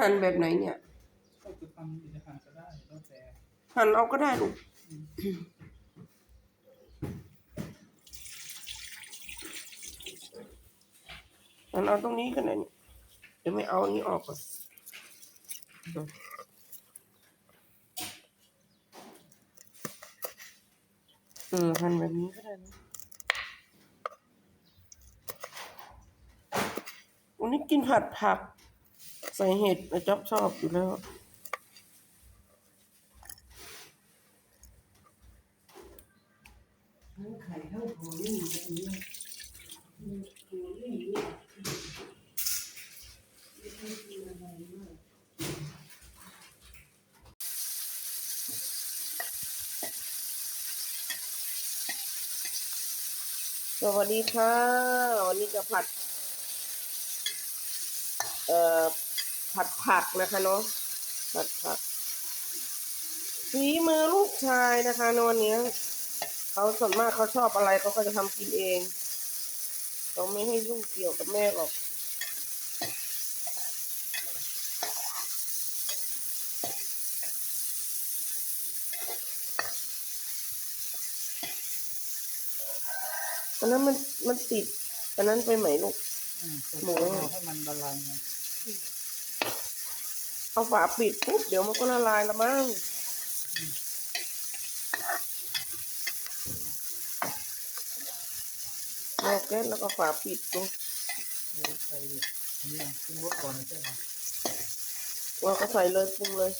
หั่นแบบไหนเนี่ย ก็จะทำจะหั่นก็ได้แล้วแต่หั่นเอาก็ได้ลูกหั่นเอาตรงนี้กันนะเนี่ยเดี๋ยวไม่เอานี้ออกก่อนเออหั่นแบบนี้ก็ได้นะวันนี้กินผัดผัก ส่เห็ดนะจ๊อบชอบอยู่แล้ว ไข่ทั้งหัวนี่อย่างนี้หัวนี่เนี่ยไม่ใช่กินอะไรมากสวัสดีค่ะ วันนี้จะผัด เอ่อ ผัดผักนะคะเนาะผัดผักฝีมือลูกชายนะคะในวันเนี้ยเขาส่วนมากเขาชอบอะไรเขาก็จะทำกินเองเขาไม่ให้ยุ่งเกี่ยวกับแม่หรอกอันนั้นมันมันติดอันนั้นไปไหมลูกหมูให้มันละลายไง เอาฝาปิดปุ๊บเดี๋ยวมันก็ละลายละมั้งโลแก๊สแล้วก็ฝาปิดดูเดี๋ยวใส่นี่อะปรุงรสก่อนใช่ไหมเราก็ใส่เลยปรุงเลย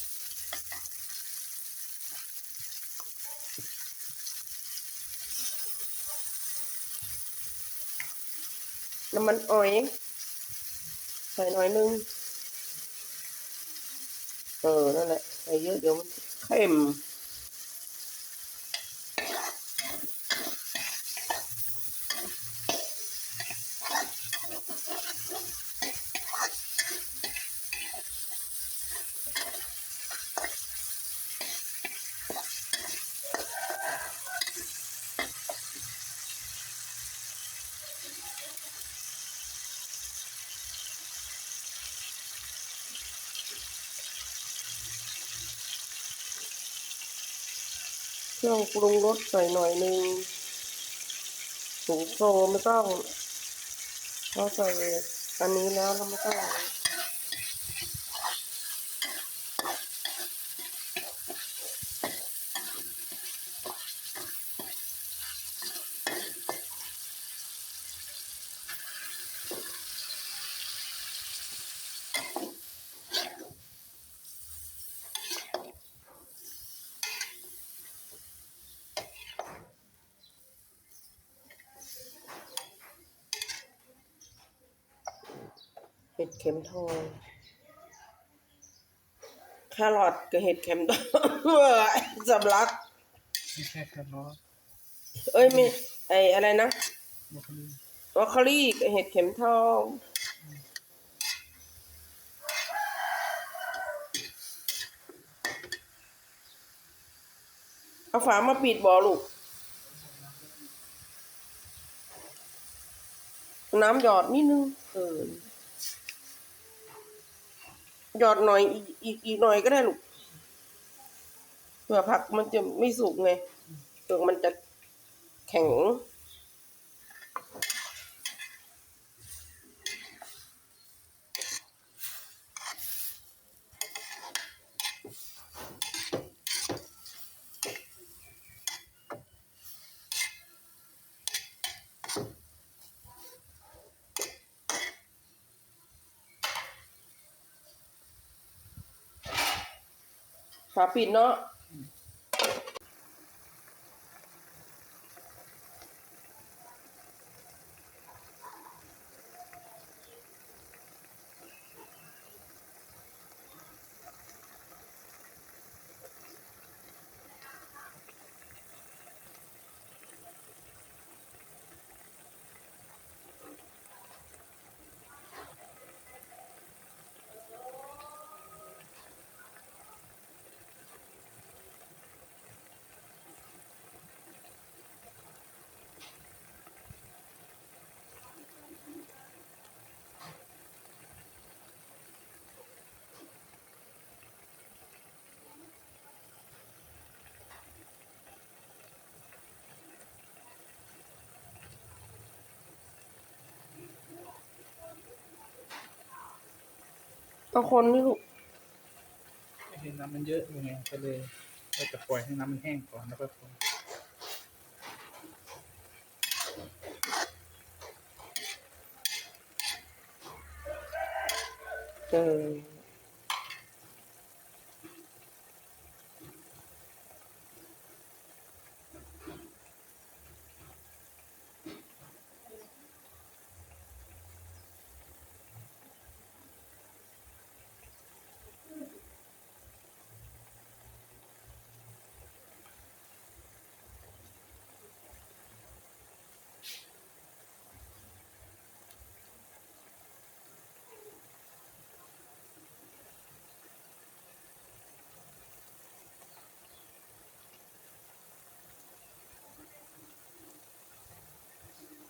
น้ำมันอ้อย ใส่หน่อยนึง เออนั่นแหละใส่เยอะเดี๋ยวมันเค็ม เครื่องปรุงรสใส่หน่อยนึงถุงโซไม่ต้องเพราะใส่อันนี้แล้วเราไม่ต้อง ห็ดเข็มทองแครอทกับเห็ดเข็มทองสำลักไม่ใช่แค่รอสเอ้ยไม่ไออะไรนะบรอกโคลีบรอกโคลีกับเห็ดเข็มทอง เอาฝามาปิดบ่อลูก น้ำหยอดนิดนึงเออ หยอดหน่อยอีกอีกอีกหน่อยก็ได้ลูกเผื่อผักมันจะไม่สุกไงเปลือกมันจะแข็ง ฝาปิดเนาะ ก็คนนี่ลูกเห็นน้ำมันเยอะอยู่ไงก็เลยเราจะปล่อยให้น้ำมันแห้งก่อนแล้วก็คนเออจิ้มเนาะ ถ้าขนาดเราชิมแล้ว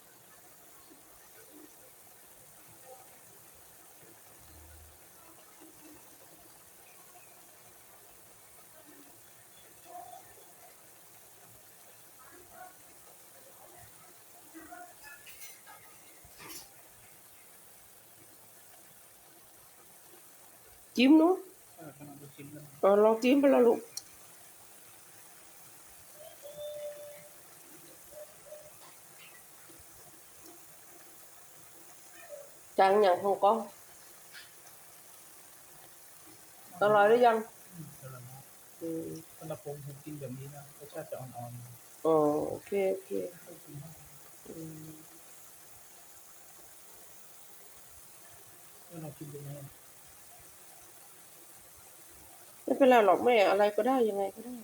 เออลองจิ้มไปแล้ว ลูกจังอย่างของก็อร่อยหรือยังอืมเดี๋ยวเรามาอืมสำหรับผมผมกินแบบนี้นะรสชาติจะอ่อนอ๋อโอเคโอเคๆไม่กินมากอืมแล้วเรากินตรงนี้ไม่ เป็นไรหรอกแม่อะไรก็ได้ยังไงก็ได้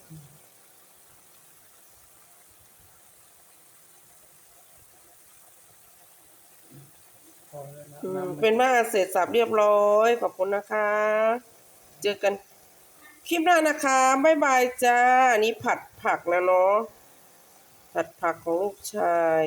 พอแล้วนะอืมน้ำมันเป็นบ้านเสร็จสับเรียบร้อย ขอบคุณนะคะ เจอกันคลิปหน้านะคะบ๊ายบายจ้าอันนี้ผัดผักนะเนาะผัดผักของลูกชาย